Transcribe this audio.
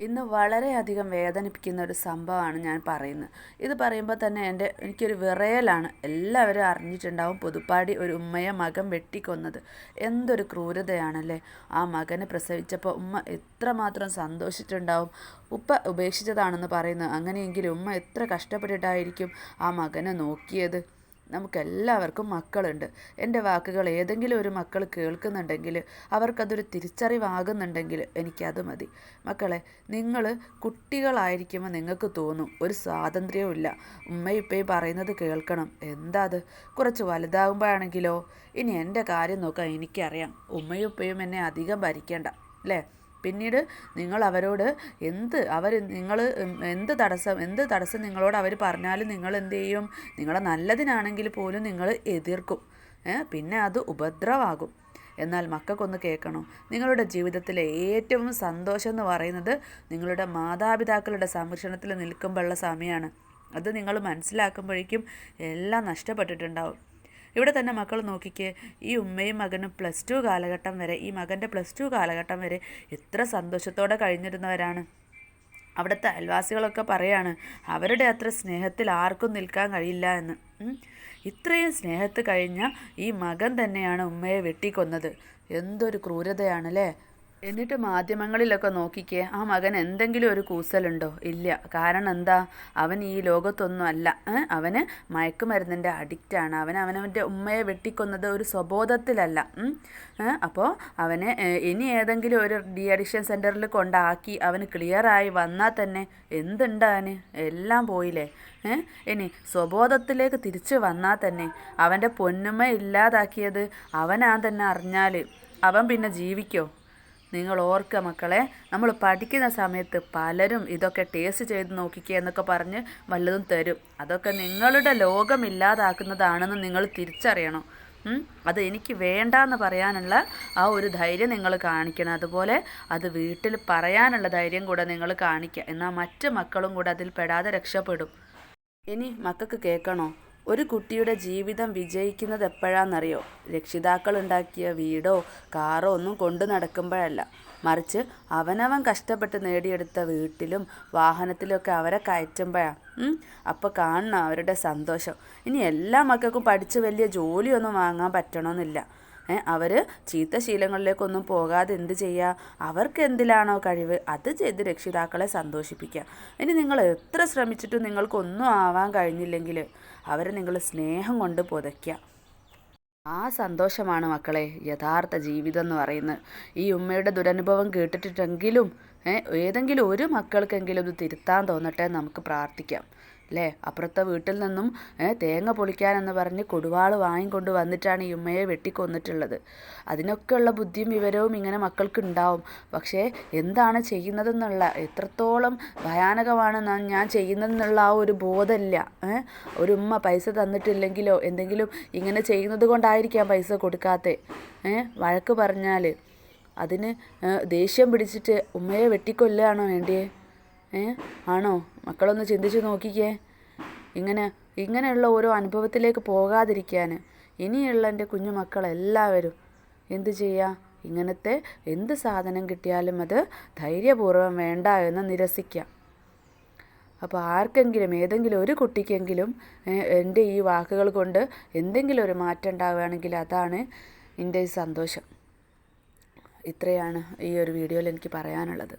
ഇന്ന് വളരെയധികം വേദനിപ്പിക്കുന്ന ഒരു സംഭവമാണ് ഞാൻ പറയുന്നത്. ഇത് പറയുമ്പോൾ തന്നെ എന്റെ എനിക്കൊരു വിറയലാണ്. എല്ലാവരും അറിഞ്ഞിട്ടുണ്ടാവും പുതുപ്പാടി ഒരു ഉമ്മയെ മകൻ വെട്ടിക്കൊന്നത്. എന്തൊരു ക്രൂരതയാണല്ലേ? ആ മകനെ പ്രസവിച്ചപ്പോൾ ഉമ്മ എത്രമാത്രം സന്തോഷിച്ചിട്ടുണ്ടാവും? ഉപ്പ ഉപേക്ഷിച്ചതാണെന്ന് പറയുന്നത്. അങ്ങനെയെങ്കിൽ ഉമ്മ എത്ര കഷ്ടപ്പെട്ടിട്ടായിരിക്കും ആ മകനെ നോക്കിയത്? നമുക്കെല്ലാവർക്കും മക്കളുണ്ട്. എന്റെ വാക്കുകൾ ഏതെങ്കിലും ഒരു മക്കൾ കേൾക്കുന്നുണ്ടെങ്കിൽ അവർക്കതൊരു തിരിച്ചറിവാകുന്നുണ്ടെങ്കിൽ എനിക്കത് മതി. മക്കളെ നിങ്ങൾ കുട്ടികളായിരിക്കുമ്പോൾ നിങ്ങൾക്ക് തോന്നും ഒരു സ്വാതന്ത്ര്യവും ഇല്ല. പറയുന്നത് കേൾക്കണം. എന്താ അത്? കുറച്ച് വലുതാകുമ്പോഴാണെങ്കിലോ ഇനി എന്റെ കാര്യം നോക്കാൻ എനിക്കറിയാം. ഉമ്മയും ഉപ്പയും എന്നെ അധികം ഭരിക്കേണ്ട അല്ലേ? പിന്നീട് നിങ്ങൾ അവരോട് എന്ത് അവർ നിങ്ങൾ എന്ത് തടസ്സം എന്ത് തടസ്സം നിങ്ങളോട് അവർ പറഞ്ഞാലും നിങ്ങൾ എന്ത് ചെയ്യും? നിങ്ങളെ നല്ലതിനാണെങ്കിൽ പോലും നിങ്ങൾ എതിർക്കും. പിന്നെ അത് ഉപദ്രവമാകും എന്നാൽ മക്കൾക്കൊന്ന് കേൾക്കണോ. നിങ്ങളുടെ ജീവിതത്തിലെ ഏറ്റവും സന്തോഷം എന്ന് പറയുന്നത് നിങ്ങളുടെ മാതാപിതാക്കളുടെ സംരക്ഷണത്തിൽ നിൽക്കുമ്പോഴുള്ള സമയമാണ്. അത് നിങ്ങൾ മനസ്സിലാക്കുമ്പോഴേക്കും എല്ലാം നഷ്ടപ്പെട്ടിട്ടുണ്ടാവും. ഇവിടെ തന്നെ മക്കൾ നോക്കിക്കേ ഈ ഉമ്മയും മകനും പ്ലസ് ടു കാലഘട്ടം വരെ ഈ മകന്റെ പ്ലസ് ടു കാലഘട്ടം വരെ എത്ര സന്തോഷത്തോടെ കഴിഞ്ഞിരുന്നവരാണ്. അവിടുത്തെ അയൽവാസികളൊക്കെ പറയാണ് അവരുടെ അത്ര സ്നേഹത്തിൽ ആർക്കും നിൽക്കാൻ കഴിയില്ല എന്ന്. ഇത്രയും സ്നേഹത്ത് കഴിഞ്ഞ ഈ മകൻ തന്നെയാണ് ഉമ്മയെ വെട്ടിക്കൊന്നത്. എന്തൊരു ക്രൂരതയാണല്ലേ? എന്നിട്ട് മാധ്യമങ്ങളിലൊക്കെ നോക്കിക്കേ ആ മകൻ എന്തെങ്കിലും ഒരു കൂസലുണ്ടോ? ഇല്ല. കാരണം എന്താ? അവൻ ഈ ലോകത്തൊന്നും അല്ല. അവന് മയക്കുമരുന്നിന്റെ അഡിക്റ്റാണ് അവൻ അവനവന്റെ ഉമ്മയെ വെട്ടിക്കൊന്നത് ഒരു സ്വബോധത്തിലല്ല. അപ്പോൾ അവനെ ഇനി ഏതെങ്കിലും ഒരു ഡി അഡിക്ഷൻ സെന്ററിൽ കൊണ്ടാക്കി അവന് ക്ലിയറായി വന്നാൽ തന്നെ എന്തുണ്ട് അവന്? എല്ലാം പോയില്ലേ? ഇനി സ്വബോധത്തിലേക്ക് തിരിച്ചു വന്നാൽ തന്നെ അവന്റെ പൊന്നുമ്മ ഇല്ലാതാക്കിയത് അവനാ തന്നെ അറിഞ്ഞാൽ അവൻ പിന്നെ ജീവിക്കോ? നിങ്ങൾ ഓർക്കുക മക്കളെ നമ്മൾ പഠിക്കുന്ന സമയത്ത് പലരും ഇതൊക്കെ ടേസ്റ്റ് ചെയ്ത് നോക്കിക്കുക എന്നൊക്കെ പറഞ്ഞ് വല്ലതും തരും. അതൊക്കെ നിങ്ങളുടെ ലോകം ഇല്ലാതാക്കുന്നതാണെന്ന് നിങ്ങൾ തിരിച്ചറിയണം. അത് എനിക്ക് വേണ്ട എന്ന് പറയാനുള്ള ആ ഒരു ധൈര്യം നിങ്ങൾ കാണിക്കണം. അതുപോലെ അത് വീട്ടിൽ പറയാനുള്ള ധൈര്യം കൂടെ നിങ്ങൾ കാണിക്കുക എന്നാൽ മറ്റ് മക്കളും കൂടെ അതിൽ പെടാതെ രക്ഷപ്പെടും. ഇനി മക്കൾക്ക് കേൾക്കണോ? ഒരു കുട്ടിയുടെ ജീവിതം വിജയിക്കുന്നത് എപ്പോഴാണെന്നറിയോ? രക്ഷിതാക്കൾ ഉണ്ടാക്കിയ വീടോ കാറോ ഒന്നും കൊണ്ടു നടക്കുമ്പോഴല്ല. മറിച്ച് അവനവൻ കഷ്ടപ്പെട്ട് നേടിയെടുത്ത വീട്ടിലും വാഹനത്തിലൊക്കെ അവരെ കയറ്റുമ്പോഴാണ് അപ്പോൾ കാണണം അവരുടെ സന്തോഷം. ഇനി എല്ലാ മക്കൾക്കും പഠിച്ച് വലിയ ജോലിയൊന്നും വാങ്ങാൻ പറ്റണമെന്നില്ല. അവർ ചീത്ത ശീലങ്ങളിലേക്കൊന്നും പോകാതെ എന്ത് ചെയ്യുക അവർക്ക് എന്തിലാണോ കഴിവ് അത് ചെയ്ത് രക്ഷിതാക്കളെ സന്തോഷിപ്പിക്കുക ഇനി നിങ്ങൾ എത്ര ശ്രമിച്ചിട്ടും നിങ്ങൾക്കൊന്നും ആവാൻ കഴിഞ്ഞില്ലെങ്കിൽ അവരെ നിങ്ങൾ സ്നേഹം കൊണ്ട് പുതയ്ക്കുക ആ സന്തോഷമാണ് മക്കളെ യഥാർത്ഥ ജീവിതം എന്ന് പറയുന്നത്. ഈ ഉമ്മയുടെ ദുരനുഭവം കേട്ടിട്ടുണ്ടെങ്കിലും ഏതെങ്കിലും ഒരു മക്കൾക്കെങ്കിലും ഇത് തിരുത്താൻ തോന്നട്ടെ നമുക്ക് പ്രാർത്ഥിക്കാം. അല്ലേ അപ്പുറത്തെ വീട്ടിൽ നിന്നും തേങ്ങ പൊളിക്കാനെന്ന് പറഞ്ഞ് കൊടുവാൾ വാങ്ങിക്കൊണ്ട് വന്നിട്ടാണ് ഈ ഉമ്മയെ വെട്ടിക്കൊന്നിട്ടുള്ളത്. അതിനൊക്കെയുള്ള ബുദ്ധിയും വിവരവും ഇങ്ങനെ മക്കൾക്ക് ഉണ്ടാവും പക്ഷേ എന്താണ് ചെയ്യുന്നതെന്നുള്ള എത്രത്തോളം ഭയാനകമാണ് ഞാൻ ചെയ്യുന്നതെന്നുള്ള ആ ഒരു ബോധമില്ല. ഒരു ഉമ്മ പൈസ തന്നിട്ടില്ലെങ്കിലോ എന്തെങ്കിലും ഇങ്ങനെ ചെയ്യുന്നത് കൊണ്ടായിരിക്കാം പൈസ കൊടുക്കാത്ത. വഴക്ക് പറഞ്ഞാൽ അതിന് ദേഷ്യം പിടിച്ചിട്ട് ഉമ്മയെ വെട്ടിക്കൊല്ലുകയാണോ വേണ്ടിയേ? ആണോ? മക്കളൊന്ന് ചിന്തിച്ച് നോക്കിക്കേ. ഇങ്ങനെ ഇങ്ങനെയുള്ള ഓരോ അനുഭവത്തിലേക്ക് പോകാതിരിക്കാൻ ഇനിയുള്ള എന്റെ കുഞ്ഞു മക്കളെല്ലാവരും എന്തു ചെയ്യുക ഇങ്ങനത്തെ എന്ത് സാധനം കിട്ടിയാലും അത് ധൈര്യപൂർവം വേണ്ട എന്ന് നിരസിക്കാം. അപ്പോൾ ആർക്കെങ്കിലും ഏതെങ്കിലും ഒരു കുട്ടിക്കെങ്കിലും എന്റെ ഈ വാക്കുകൾ കൊണ്ട് എന്തെങ്കിലും ഒരു മാറ്റം ഉണ്ടാവുകയാണെങ്കിൽ അതാണ് എന്റെ സന്തോഷം. ഇത്രയാണ് ഈ ഒരു വീഡിയോയിൽ എനിക്ക് പറയാനുള്ളത്.